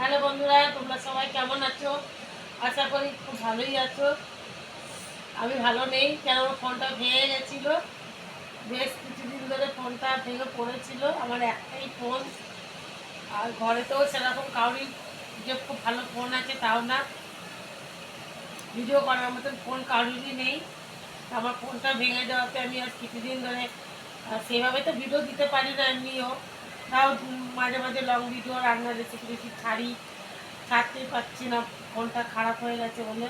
Hello বন্ধুরা, তোমরা সবাই কেমন আছো? আশা করি খুব ভালোই আছো। আমি ভালো নেই, কেন ফোনটা ভেঙে গেছিল? বেশ কিছুদিন ধরে ফোনটা ভেঙে পড়েছিল, আমার একটাই ফোন। আর ঘরেতেও সেরকম কাউরির যে খুব ভালো ফোন আছে তাও না। ভিডিও করার মতন ফোন কারোরই নেই। আমার ফোনটা ভেঙে যাওয়াতে আমি আর কিছুদিন ধরে সেভাবে তো ভিডিও দিতে পারি না এমনিও। তাও মাঝে মাঝে লং ভিডিও রান্নার রেসিপি রেসিপি ছাড়ি ছাড়তেই পারছি না, ফোনটা খারাপ হয়ে গেছে বলে।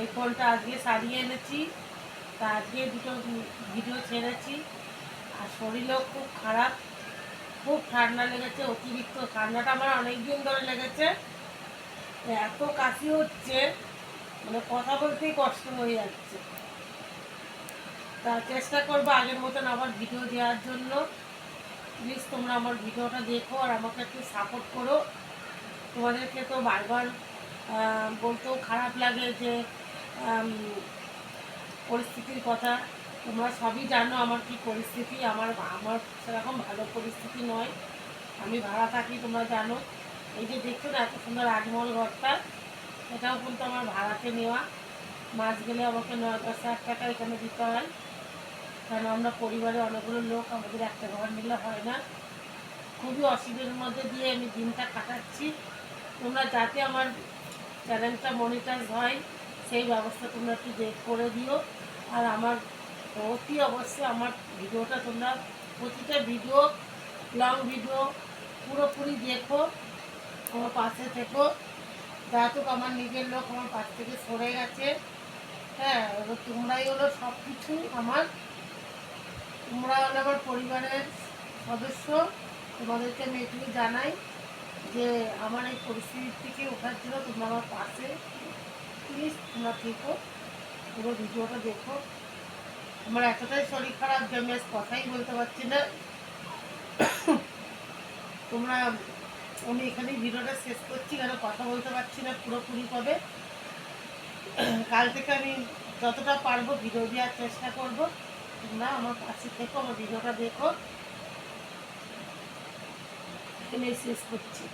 এই ফোনটা আজকে সারিয়ে এনেছি, তা আজকে দুটো ভিডিও ছেড়েছি। আর শরীরও খুব খারাপ, খুব ঠান্ডা লেগেছে, অতিরিক্ত ঠান্ডাটা আমার অনেক দিন ধরে লেগেছে। এত কাশি হচ্ছে মানে কথা বলতেই কষ্ট হয়ে যাচ্ছে। তা চেষ্টা করব আগের মতন আবার ভিডিও দেওয়ার জন্য। প্লিজ তোমরা আমার ভিডিওটা দেখো আর আমাকে একটু সাপোর্ট করো। তোমাদেরকে তো বারবার বলতেও খারাপ লাগে যে পরিস্থিতির কথা। তোমরা সবই জানো আমার কি পরিস্থিতি। আমার আমার সেরকম ভালো পরিস্থিতি নয়। আমি ভাড়া থাকি, তোমরা জানো। এই যে দেখছ না, এত সুন্দর রাজমহল ঘরটা, এটাও কিন্তু আমার ভাড়াতে নেওয়া। মাস গেলে আমাকে নয় দশ হাজার টাকা এখানে দিতে হয়। কারণ আমরা পরিবারে অনেকগুলো লোক, আমাদের একটা ঘর নিলে হয় না। খুবই অসুবিধার মধ্যে দিয়ে আমি দিনটা কাটাচ্ছি। তোমরা যাতে আমার চ্যানেলটা মনিটাইজ হয়, সেই ব্যবস্থা তোমরা একটু দেখ, করে দিও। আর আমার অতি অবশ্যই আমার ভিডিওটা তোমরা প্রতিটা ভিডিও লং ভিডিও পুরোপুরি দেখো, আমার পাশে থেকো। যাতুক আমার নিজের লোক আমার পাশ থেকে সরে গেছে। হ্যাঁ এবার তোমরাই হলো সব কিছু আমার তোমরা আমার পরিবারের সদস্য, তোমাদেরকে আমি এটুকু জানাই যে আমার এই পরিস্থিতি থেকে ওঠার জন্য তোমরা আমার পাশে। প্লিজ তোমরা থেকো, পুরো ভিডিওটা দেখো। আমার এতটাই শরীর খারাপ যে আমি আজ কথাই বলতে পারছি না। তোমরা, আমি এখানেই ভিডিওটা শেষ করছি, কেন কথা বলতে পারছি না পুরোপুরি কবে কাল থেকে আমি যতটা পারব ভিডিও দেওয়ার চেষ্টা করব। তোমরা আমার কাছে থেকো আমার ভিডিওটা দেখো। এখানে শেষ করছি।